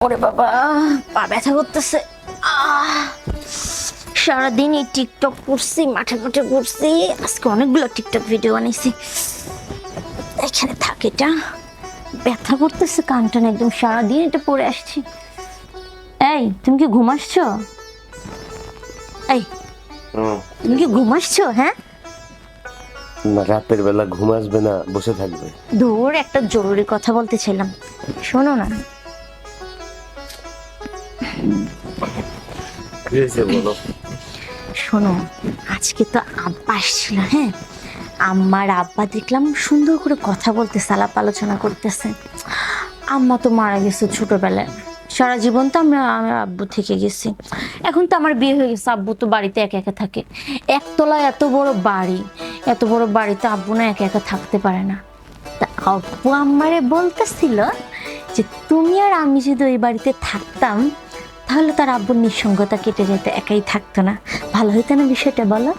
ওরে বাবা পা ব্যথা করতেছে। সারাদিন এই টিকটক করছি মাঠে মাঠে ঘুরছি। আজকে অনেকগুলো টিকটক ভিডিও বানাইছি। এখানে থাকে এটা। ব্যথা করতেছে কানটা না একদম সারাদিন এটা পরে আসছি। এই তুমি কি ঘুমাসছো এই তুমি কি ঘুমাসছো হ্যাঁ? না রাতের বেলা ঘুম আসবে না বসে থাকবে। দূর একটা জরুরি কথা বলতে ছিলাম শোনো না। শোনো, আজকে তো আব্বা আসছিল হ্যাঁ? আম্মার আব্বা দেখলাম সুন্দর করে কথা বলতে আলাপ আলোচনা করতেছে। আম্মা তো মারা গেছে ছোটবেলায়। সারা জীবন তো আমরা, আমার আব্বু থেকে গেছি। এখন তো আমার বিয়ে হয়ে গেছে, আব্বু তো বাড়িতে একা একা থাকে। একতলা এত বড় বাড়ি, এত বড় বাড়িতে আব্বু না একা একা থাকতে পারে না। তা আব্বু আমারে বলতেছিল যে, তুমি আর আমি যদি ওই বাড়িতে থাকতাম তাহলে তার আব্বুর নিঃসঙ্গতা কেটে যেত একাই থাকতো না। ভালো হইতো না বিষয়টা, বলো।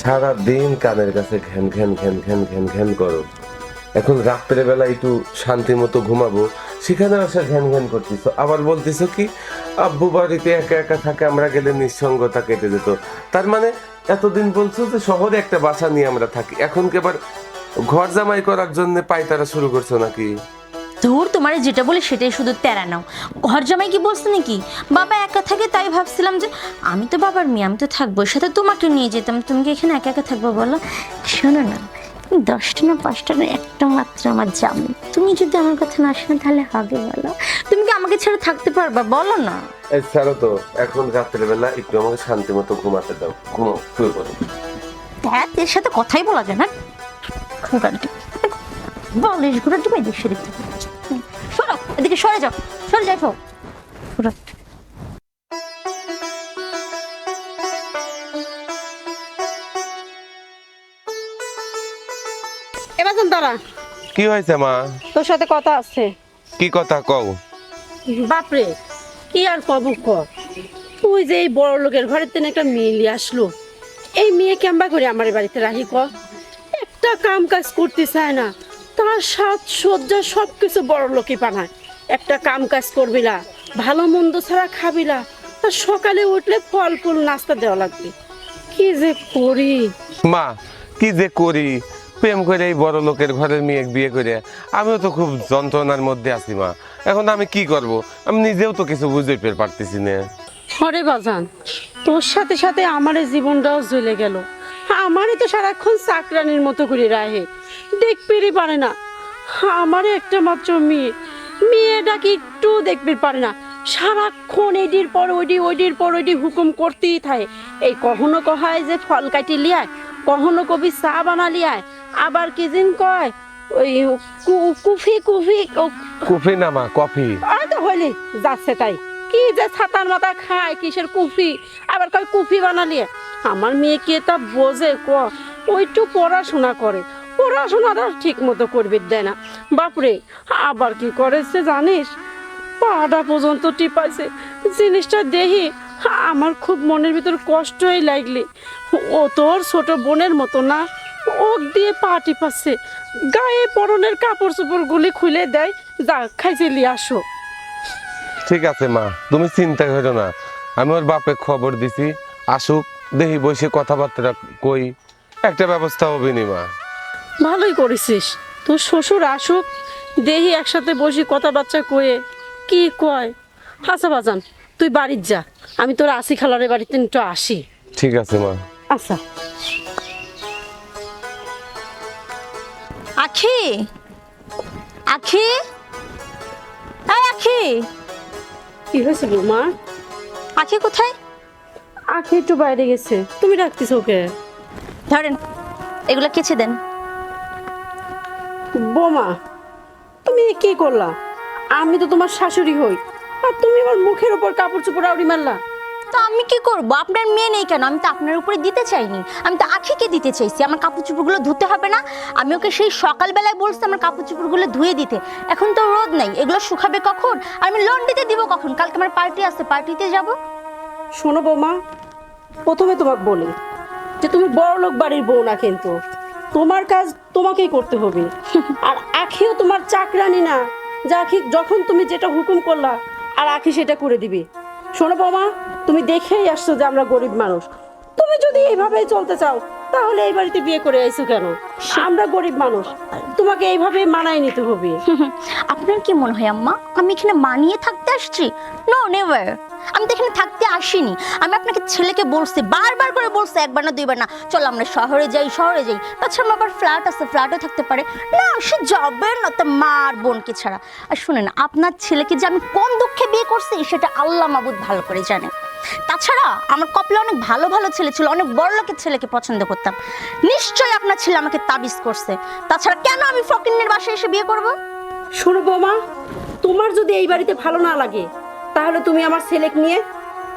সারা দিন কানের কাছে ঘ্যান ঘ্যান ঘ্যান ঘ্যান ঘ্যান ঘ্যান করো। এখন রাত্রে বেলা একটু শান্তি মতো ঘুমাবো, সেখানে আসা ঘ্যান ঘ্যান করতেছো। আবার বলতেছো কি, আব্বু বাড়িতে একা একা থাকে, আমরা গেলে নিঃসঙ্গতা কেটে যেত। তার মানে এতদিন বলছো যে শহরে একটা বাসা নিয়ে আমরা থাকি। এখন কি আবার ঘর জামাই করার জন্য পাইতারা শুরু করছ নাকি? ধুর তোমার যেটা বলে সেটাই শুধু তেরা নাও। ঘর জামাই কি বলছে নাকি? বাবা একা থাকে তাই ভাবছিলাম যে আমি তো বাবার মেয়ে আমি তো থাকব সাথে তোমাকে নিয়ে যেতাম তুমি কি এখানে একা একা থাকব বলো? শোনো না দশটা না পাঁচটা না একটা মাত্র আমার জামু তুমি যদি আমার কথা না শোনো তাহলে হবে বলো? তুমি কি আমাকে ছেড়ে থাকতে পারবা? বলো না। ছাড়ো তো এখন রাত্রে বেলা একটু আমাকে শান্তি মতো ঘুমাতে দাও। ঘুমাও শুয়ে পড়ো। দেখ এর সাথে কথাই বলা যায় না। ঘুরে তুমি এদিকে সরে যাও। সরো এদিকে সরে যাও সরে যাও। সরো। এবার তারা কি হয়েছে মা? তোর সাথে কথা আছে। কি কথা কও? বাপরে কি আর কব ক তুই যে এই বড় লোকের ঘরের তেনে একটা মেয়ে নিয়ে আসলো এই মেয়ে কেমবা করে আমার বাড়িতে রাখি ক একটা কাম কাজ করতে চায় না তার সাজ সজ্জা সব কিছু বড় লোকই বানায়। একটা কাম কাজ করবি না ভালো মন্দ ছাড়া খাবি না আর সকালে উঠলে ফল ফুল নাস্তা দেওয়া লাগবে। কি যে করি? মা কি যে করি? প্রেম করে এই বড় লোকের ঘরের মেয়ে বিয়ে করে আমিও তো খুব যন্ত্রণার মধ্যে আছি মা। এখন আমি কি করব? আমি নিজেও তো কিছু বুঝে পের পারতেছি না। হরে বাজান তোর সাথে সাথে আমার জীবনটাও জ্বলে গেল। আমারে তো সারাক্ষণ চাকরানির মতো করে রাহে। দেখতেই পারে না। আমারে একটা মাত্র মেয়ে। মেয়েটাকে একটু দেখতে পারে না। সারাক্ষণ এডির পর ওইডি ওইডির পর ওইডি হুকুম করতেই থাকে। এই কখনো কহায় যে ফল কাটি লিয়ায় কখনো কবি চা বানা লিয়ায় আবার কি দিন কয় ওই কুফি কুফি কফি না মা কফি। আর তো হইলে যাচ্ছে তাই। কি যে ছাতার মাথা খায় কিসের কুফি আবার কয় কুফি বানালি আমার মেয়ে কে তা বোঝে ক? ওইটু পড়াশোনা করে। পড়াশোনাটা ঠিক মতো করবে, দেয় না। বাপরে, আবার কি করেছে জানিস? পাটা পর্যন্ত টিপাইছে। জিনিসটা দেখি, আমার খুব মনের ভিতর কষ্টই লাগলি। ও তোর ছোট বোনের মতো না ওক দিয়ে পা টিপাচ্ছে। গায়ে পরনের কাপড় চোপড়গুলি খুলে দেয়, যা, খাইছে লিয়ে আসো। ঠিক আছে, মা, তুমি চিন্তা করো না। আমি ওর বাপে খবর দিছি। আসুক, দেখি বসে কথাবার্তা কই। একটা ব্যবস্থা হবে নি, মা। ভালোই করেছিস। তোর শ্বশুর আসুক দেহি একসাথে বসি কথা বাচ্চা কয়ে কি কয়। আচ্ছা বাজান তুই বাড়ির যা আমি তোর আসি খালারের বাড়িতে একটু আসি। ঠিক আছে মা। আচ্ছা। আখি? আখি? এই আখি! কি হয়েছে বৌমা আখি কোথায়? আখি একটু বাইরে গেছে। তুমি ডাকতিস ওকে? ধরেন এগুলো কেছে দেন। বোমা তুমি এ কি করলা? আমি তো তোমার শাশুড়ি হই আর তুমি আমার মুখের উপর কাপড় চোপড় আউড়ি মারলা। তো আমি কি করব? আপনার মেয়ে নেই কেন? আমি তো আপনার উপরে দিতে চাইনি। আমি তো আখিকে দিতে চাইছি। আমার কাপড় চোপড়গুলো ধুতে হবে না। আমি ওকে সেই সকালবেলায় বলছি আমার কাপড় চোপড়গুলো ধুয়ে দিতে। এখন তো রোদ নাই। এগুলো শুকাবে কখন? আর আমি লন্ডিতে দিব কখন? কালকে আমার পার্টি আছে। পার্টিতে যাব। শোনো বৌমা প্রথমে তোমাকে বলি যে তুমি বড় লোক বাড়ির বউ না কিন্তু। তোমার কাজ তোমাকেই করতে হবে। আর আখিও তোমার চাকরানি না। যে আখি যখন তুমি যেটা হুকুম করলা, আর আখি সেটা করে দিবে। শোনো বৌমা, তুমি দেখেই আসছো যে আমরা গরিব মানুষ। তুমি যদি এইভাবেই চলতে চাও তাহলে এই বাড়িতে বিয়ে করে আইছো কেন? আমরা গরিব মানুষ। তোমাকে এইভাবে মানায় নিতে হবে। আপনার কি মনে হয় আম্মা? আমি এখানে মানিয়ে থাকতে আসছি? নো নেভার আমি তো এখানে থাকতে আসিনি। আমি আপনাকে ছেলেকে বলছি বারবার করে বলছি একবার না দুইবার না। চলো আমরা শহরে যাই শহরে যাই। তাছাড়া আমার আবার ফ্ল্যাট আছে ফ্ল্যাটও থাকতে পারে। না সে যাবে না তো মার বোনকে ছাড়া। আর শুনেন আপনার ছেলেকে যে আমি কোন দুঃখে বিয়ে করছি সেটা আল্লাহ মাবুদ ভালো করে জানে তাছাড়া আমার কপলে অনেক ভালো ভালো ছেলে ছিল অনেক বড় লোকের ছেলেকে পছন্দ করতাম। নিশ্চয়ই আপনার ছেলে আমাকে তাবিজ করছে। তাছাড়া কেন আমি ফকিন্নের বাসায় এসে বিয়ে করব? শোনো বৌমা তোমার যদি এই বাড়িতে ভালো না লাগে তাহলে তুমি আমার ছেলেকে নিয়ে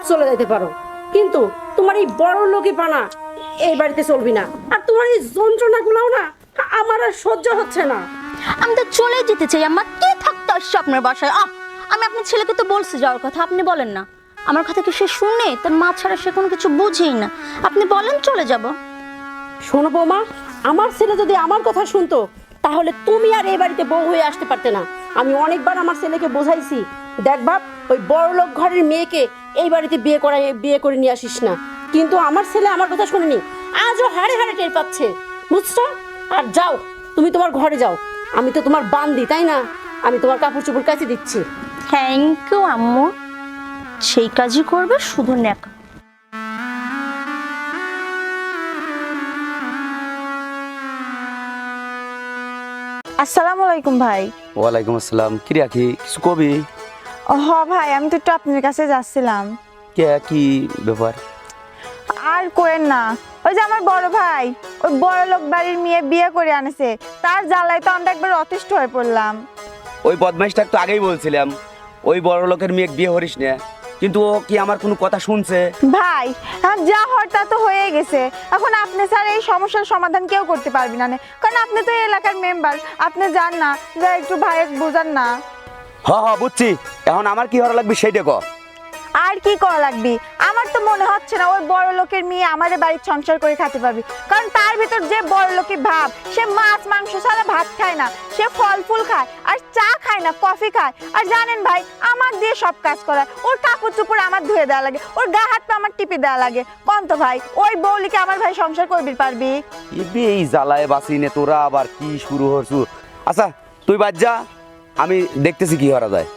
চলে যেতে পারো। কিন্তু তোমার এই বড় লোকে পানা এই বাড়িতে চলবি না। আর তোমার এই যন্ত্রণাগুলোও না আমার আর সহ্য হচ্ছে না। আমি তো চলে যেতে চাই আমার কে থাকতে আসছে আপনার বাসায়? আহ আমি আপনার ছেলেকে তো বলছি যাওয়ার কথা আপনি বলেন না। আমার কথা কি সে শুনে? তার মা ছাড়া সে কোনো কিছু বুঝেই না। আপনি বলেন চলে যাব। শোনো বৌমা আমার ছেলে যদি আমার কথা শুনতো তাহলে তুমি আর এই বাড়িতে বউ হয়ে আসতে পারতে না। আমি অনেকবার আমার ছেলেকে বোঝাইছি দেখ বাপ ওই বড় লোক ঘরের মেয়েকে এই বাড়িতে বিয়ে করাই বিয়ে করে নিয়ে আসিস না। কিন্তু আমার ছেলে আমার কথা শুনেনি। আজও হাড়ে হাড়ে টের পাচ্ছে। বুঝছ? আর যাও তুমি তোমার ঘরে যাও। আমি তো তোমার বান্দি তাই না? আমি তোমার কাপড় চোপড় কাছে দিচ্ছি। থ্যাংক ইউ আম্মু। সেই কাজই করবে শুধু ন্যাক। আসসালামু আলাইকুম ভাই। ওয়ালাইকুম আসসালাম। কি রে আখি কিছু কবি? হ ভাই আমি তো একটু আপনার কাছে যাচ্ছিলাম। কে কি ব্যাপার? আর কোয়েন না। ওই যে আমার বড় ভাই ওই বড় লোক বাড়ির মেয়ে বিয়ে করে আনেছে। তার জ্বালায় তো আমরা একবার অতিষ্ঠ হয়ে পড়লাম। ওই বদমাইশটা তো আগেই বলছিলাম। ওই বড় লোকের মেয়ে বিয়ে করিস না। কিন্তু ও কি আমার কোনো কথা শুনছে? ভাই যা হওয়ার তা তো হয়ে গেছে। এখন আপনি স্যার এই সমস্যার সমাধান কেউ করতে পারবি না কারণ আপনি তো এই এলাকার মেম্বার আপনি জান না। যা একটু ভাইয়ের বোঝান না। হ হ বুঝছি। এখন আমার কি হওয়া লাগবে সেইটা ক আর কি করা লাগবে? আমার তো মনে হচ্ছে না ওই বড় লোকের মেয়ে আমাদের বাড়ির সংসার করে খেতে পারবি। কারণ তার ভিতর যে বড় লোকের ভাব, সে মাছ, মাংস ছাড়া ভাত খায় না। সে ফল ফুল খায়, আর চা খায় না, কফি খায়। আর জানেন ভাই, আমার দিয়ে সব কাজ করায়। ওর কাপড় চুপড় আমার ধুয়ে দেওয়া লাগে, ওর গা হাত পা আমার টিপে দেওয়া লাগে। কন তো ভাই, ওই বউলিকে আমার ভাই সংসার করবি, পারবি? ইবি, এই জ্বালায় বাসি নে, তোরা আবার কি শুরু হরছু? আচ্ছা তুই বাদ যা, আমি দেখতেছি কি করা যায়।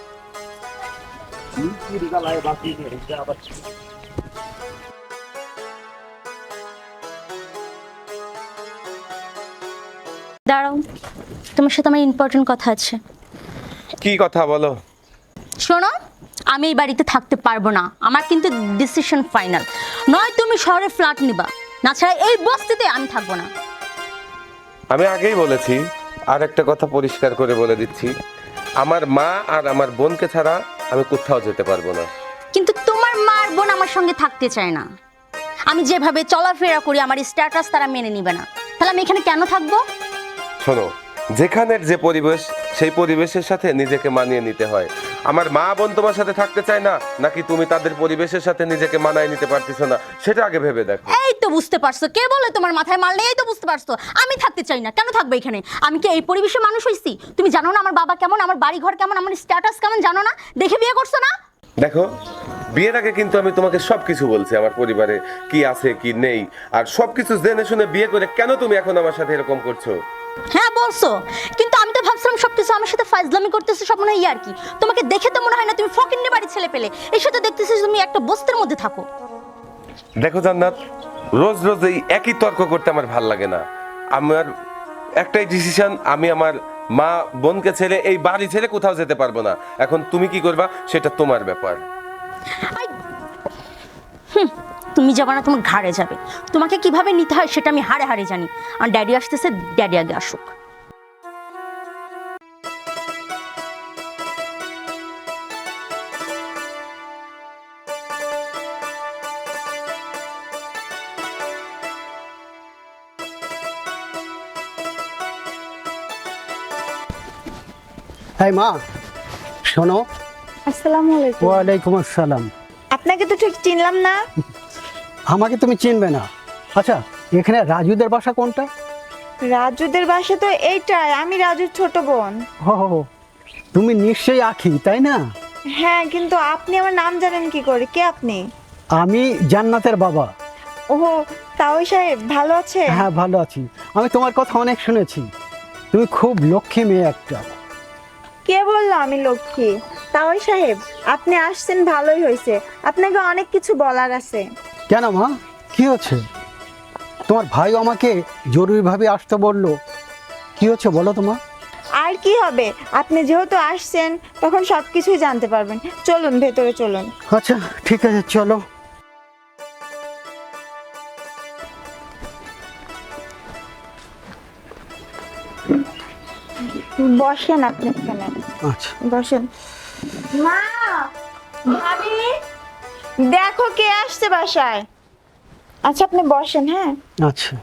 দাঁড়াও তোমার সাথে আমার ইম্পর্টেন্ট কথা আছে। কি কথা বলো? শোনো আমি এই বাড়িতে থাকতে পারব না। আমার কিন্তু ডিসিশন ফাইনাল নয় তুমি শহরে ফ্ল্যাট নিবা না ছাড়া এই বস্তিতে আমি থাকব না। আমি আগেই বলেছি আর একটা কথা পরিষ্কার করে বলে দিচ্ছি। আমার মা আর আমার বোনকে ছাড়া আমি কোথাও যেতে পারব না। কিন্তু তোমার মার বোন আমার সঙ্গে থাকতে চায় না। আমি যেভাবে চলাফেরা করি আমার স্ট্যাটাস তারা মেনে নিবে না। তাহলে আমি এখানে কেন থাকব? শোনো যেখানের যে পরিবেশ সেই পরিবেশের সাথে নিজেকে মানিয়ে নিতে হয়। আমার মা বোন তোমার সাথে থাকতে চায় না নাকি তুমি তাদের পরিবেশের সাথে নিজেকে মানায় নিতে পারতেছো না? সেটা আগে ভেবে দেখো। এই তো বুঝতে পারছ। কে বলে তোমার মাথায় মাল নেই? এই তো বুঝতে পারছ। আমি থাকতে চাই না। কেন থাকবে এখানে? আমি কি এই পরিবেশে মানুষ হইছি? তুমি জানো না আমার বাবা কেমন? আমার বাড়ি ঘর কেমন? আমার স্ট্যাটাস কেমন? জানো না? দেখে বিয়ে করছ না? দেখো বিয়ের আগে কিন্তু আমি তোমাকে সবকিছু বলছি আমার পরিবারে কি আছে কি নেই। আর সবকিছু জেনে শুনে বিয়ে করে কেন তুমি এখন আমার সাথে এরকম করছ? হ্যাঁ বলছো। কিন্তু আমি তো ভাবছিলাম সবকিছু আমার সাথে ফাইজলামি করতেছে সব মনে হয় আর কি। তোমাকে দেখে তো মনে হয় না তুমি ফকিন্নে বাড়ি ছেলে পেলে। এই সাথে দেখতেছিস তুমি একটা বস্তির মধ্যে থাকো। দেখো জান্নাত রোজ রোজ এই একই তর্ক করতে আমার ভালো লাগে না। আমার একটাই ডিসিশন আমি আমার মা বোনকে ছেড়ে এই বাড়ি ছেড়ে কোথাও যেতে পারব না। এখন তুমি কি করবা সেটা তোমার ব্যাপার। হুম, তুমি যাবে না তোমার ঘাড়ে যাবে। তোমাকে কীভাবে নিতে হয় সেটা আমি হাড়ে হাড়ে জানি। আর ড্যাডি আসতেছে ড্যাডি আগে আসুক। হ্যাঁ মা শোনো। আসসালামু আলাইকুম। ওয়ালাইকুম আসসালাম। আপনাকে তো ঠিক চিনলাম না। আমাকে তুমি চিনবে না। আচ্ছা এখানে রাজুদের বাসা কোনটা? রাজুদের বাসা তো এইটাই আমি রাজুর ছোট বোন। ও তুমি নিশ্চয়ই আখি তাই না? হ্যাঁ কিন্তু আপনি আমার নাম জানেন কি করে? কে আপনি? আমি জান্নাতের বাবা। ও তাওই সাহেব ভালো আছে? হ্যাঁ ভালো আছি। আমি তোমার কথা অনেক শুনেছি। তুমি খুব লক্ষ্মী মেয়ে একটা। কে বলল আমি লক্ষ্মী? তাওই সাহেব আপনি আসছেন ভালোই হয়েছে। আপনাকে অনেক কিছু বলার আছে। কেন মা? কি হচ্ছে? তোমার ভাই আমাকে জরুরিভাবে আসতে বলল। কি হচ্ছে বলো তোমার আর কি হবে? আপনি যেহেতু আসছেন তখন সব কিছুই জানতে পারবেন। চলুন ভেতরে চলুন। আচ্ছা ঠিক আছে চলো। বসেন আপনি এখানে। আচ্ছা। বসেন। মা! ভাবি! দেখো কে আসছে বাসায়। আচ্ছা আপনি বসেন হ্যাঁ? আচ্ছা।